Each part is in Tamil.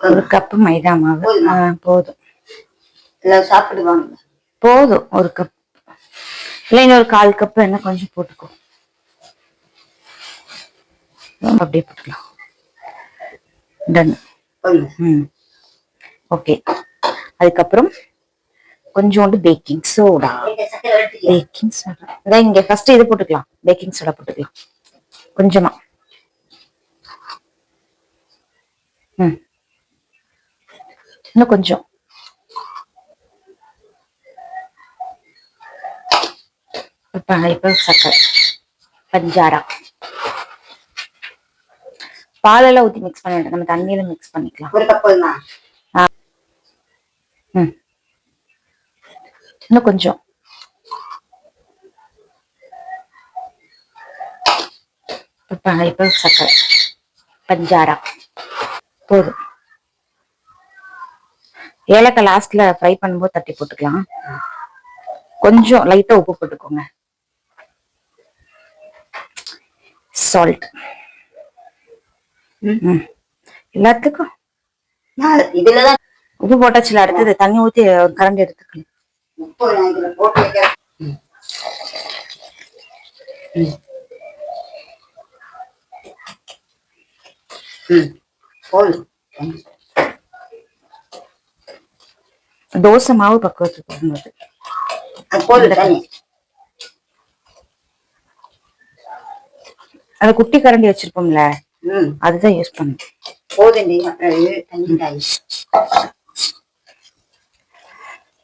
ஒரு கப்பு மைதா மாவு. போதுமா? எல்லாம் சாப்பிடுவாங்க. போதும் ஒரு கப் இல்லை இன்னொரு கால் கப் என்ன கொஞ்சம் போட்டுக்கோ. அப்படியே போட்டுக்கலாம். டன்? ம். ஓகே அதுக்கப்புறம் கொஞ்சோண்டு பேக்கிங் சோடா. பேக்கிங் சோடா இங்க ஃபர்ஸ்ட் இது போட்டுக்கலாம். பேக்கிங் சோடா போட்டுக்கலாம். கொஞ்சமா ம் இன்னும் கொஞ்சம். இப்ப சக்கரை. பஞ்சாரா. பாலெல்லாம் ஊத்தி மிக்ஸ் பண்ண வேண்டாம். நம்ம தண்ணியில மிக்ஸ் பண்ணிக்கலாம். ஒரு கப் இன்னும் கொஞ்சம். இப்ப சக்கரை. பஞ்சாரா. போதும். ஏலக்காய் லாஸ்ட்ல ஃப்ரை பண்ணும்போது தட்டி போட்டுக்கலாம். கொஞ்சம் லைட்டா உப்பு போட்டுக்கோங்க. சால்ட் எல்லாத்துக்கும். இதுலதான் உப்பு போட்டாச்சுல அடுத்தது தண்ணி ஊத்தி கரண்டி வைக்கிறேன். ம். ம். தோசை மாவு பக்குவத்துக்கு வரும்போது அது குட்டி கரண்டி வச்சிருப்போம்ல அதுதான் யூஸ் அப்புறம்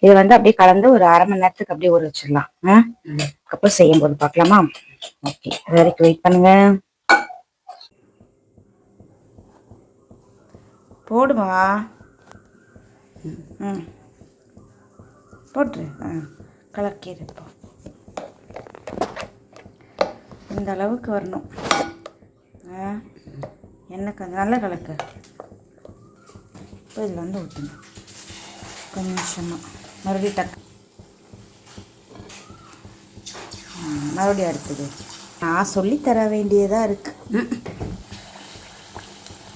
இது வந்து அப்படியே கலந்து ஒரு அரை மணி நேரத்துக்கு அப்படியே ஊற வச்சிடலாம். ஆ? ம். அதுக்கப்புறம் செய்யும் போது பார்க்கலாமா? ஓகே. அது வரைக்கும் வெயிட் பண்ணுங்க. போடுமா? ம். போட்டுரு. ஆ கலக்கிடு இப்போ இந்த அளவுக்கு வரணும். ஆ எண்ணெய் கொஞ்சம் நல்ல கலக்கு. இப்போ இதில் வந்து ஊற்றணும் கொஞ்சமாக மறுபடியும் டக். மறுபடியும் அடுத்தது. நான் சொல்லி தர வேண்டியதாக இருக்குது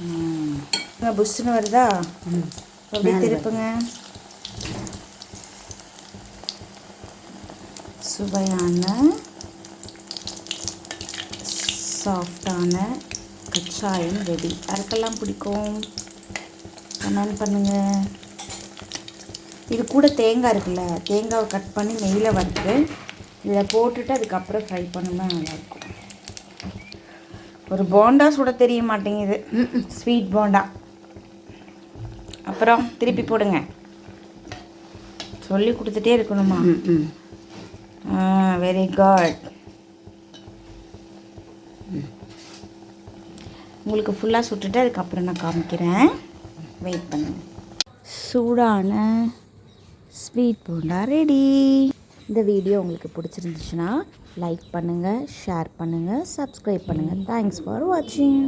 ம். புஷ்ஷுன்னு வருதா? அப்படியே திருப்புங்க. சுவையான சாஃப்டான கச்சாயம் ரெடி யாருக்கெல்லாம் பிடிக்கும்? கமெண்ட் பண்ணுங்க. இது கூட தேங்காய் இருக்குல்ல தேங்காவை கட் பண்ணி நெய்யில் வறுத்து இதில் போட்டுட்டு அதுக்கப்புறம் ஃப்ரை பண்ணோம்னா நல்லாயிருக்கும். ஒரு போண்டா சுட தெரிய மாட்டேங்குது. ஸ்வீட் போண்டா. அப்புறம் திருப்பி போடுங்க. சொல்லி கொடுத்துட்டே இருக்கணுமா? வெரி குட் உங்களுக்கு ஃபுல்லாக சுட்டுட்டு அதுக்கப்புறம் நான் காமிக்கிறேன். வெயிட் பண்ணுங்க. சூடான ஸ்வீட் போண்டா ரெடி இந்த வீடியோ உங்களுக்கு பிடிச்சிருந்துச்சுன்னா லைக் பண்ணுங்கள் ஷேர் பண்ணுங்கள் சப்ஸ்கிரைப் பண்ணுங்கள் தேங்க்ஸ் ஃபார் வாட்சிங்